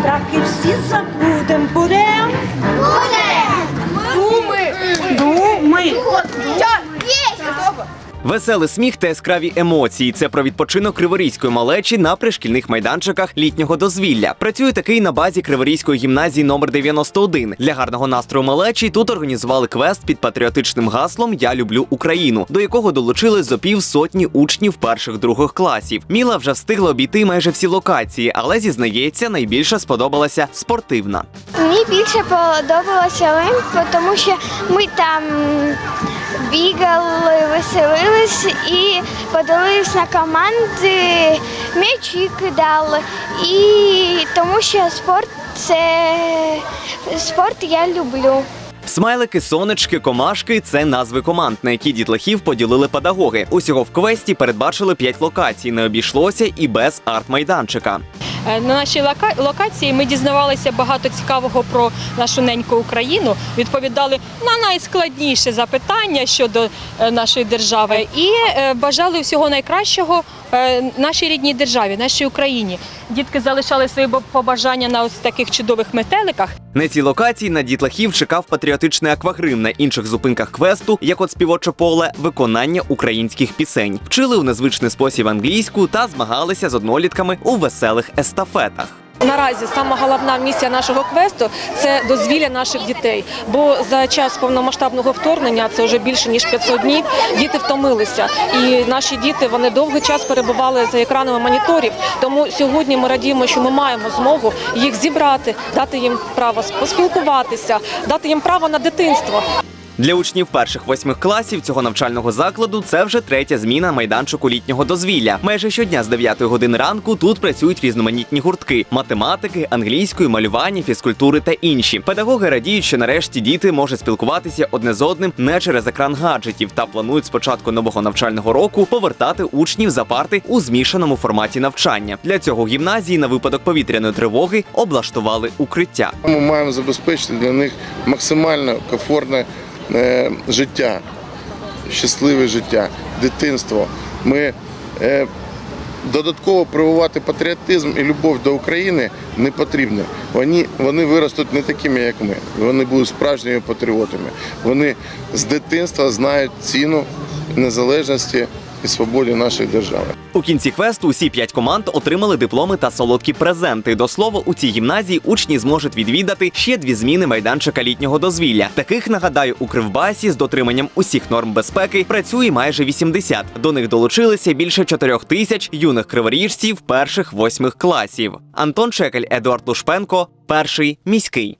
страхи всі забудем. Будем? Веселий сміх та яскраві емоції. Це про відпочинок криворізької малечі на пришкільних майданчиках літнього дозвілля. Працює такий на базі Криворізької гімназії номер 91. Для гарного настрою малечі тут організували квест під патріотичним гаслом Я люблю Україну, до якого долучили зо пів сотні учнів перших других класів. Міла вже встигла обійти майже всі локації, але зізнається, найбільше сподобалася спортивна. Мені більше подобалося Олимп, тому що ми там бігали, веселились і подивились на команди, м'ячі кидали. І тому що спорт це спорт я люблю. Смайлики, сонечки, комашки це назви команд, на які дітлахів поділили педагоги. Усього в квесті передбачили п'ять локацій. Не обійшлося і без арт-майданчика. Е, На нашій лока- локації ми дізнавалися багато цікавого про нашу неньку Україну, відповідали на найскладніші запитання щодо е, нашої держави і е, бажали всього найкращого нашій рідній державі, нашій Україні. Дітки залишали свої побажання на ось таких чудових метеликах. На цій локації на дітлахів чекав патріотичний аквагрим на інших зупинках квесту, як от співоче поле, виконання українських пісень. Вчили у незвичний спосіб англійську та змагалися з однолітками у веселих естафетах. Наразі сама головна місія нашого квесту це дозвілля наших дітей. Бо за час повномасштабного вторгнення, це вже більше ніж 500 днів, діти втомилися. І наші діти вони довгий час перебували за екранами моніторів. Тому сьогодні ми радіємо, що ми маємо змогу їх зібрати, дати їм право поспілкуватися, дати їм право на дитинство. Для учнів перших восьмих класів цього навчального закладу це вже третя зміна майданчику літнього дозвілля. Майже щодня з 9 години ранку тут працюють різноманітні гуртки: математики, англійської, малювання, фізкультури та інші. Педагоги радіють, що нарешті діти можуть спілкуватися одне з одним не через екран гаджетів та планують з початку нового навчального року повертати учнів за парти у змішаному форматі навчання. Для цього гімназії на випадок повітряної тривоги облаштували укриття. Ми маємо забезпечити для них максимально комфортне життя, щасливе життя, дитинство. Ми е, додатково прививати патріотизм і любов до України не потрібно. Вони, вони виростуть не такими, як ми. Вони будуть справжніми патріотами. Вони з дитинства знають ціну незалежності і свободі нашої держави. У кінці квесту усі п'ять команд отримали дипломи та солодкі презенти. До слова, у цій гімназії учні зможуть відвідати ще дві зміни майданчика літнього дозвілля. Таких нагадаю у Кривбасі з дотриманням усіх норм безпеки працює майже 80. До них долучилися більше 4 тисяч юних криворіжців перших восьмих класів. Антон Шекель, Едуард Лушпенко, перший міський.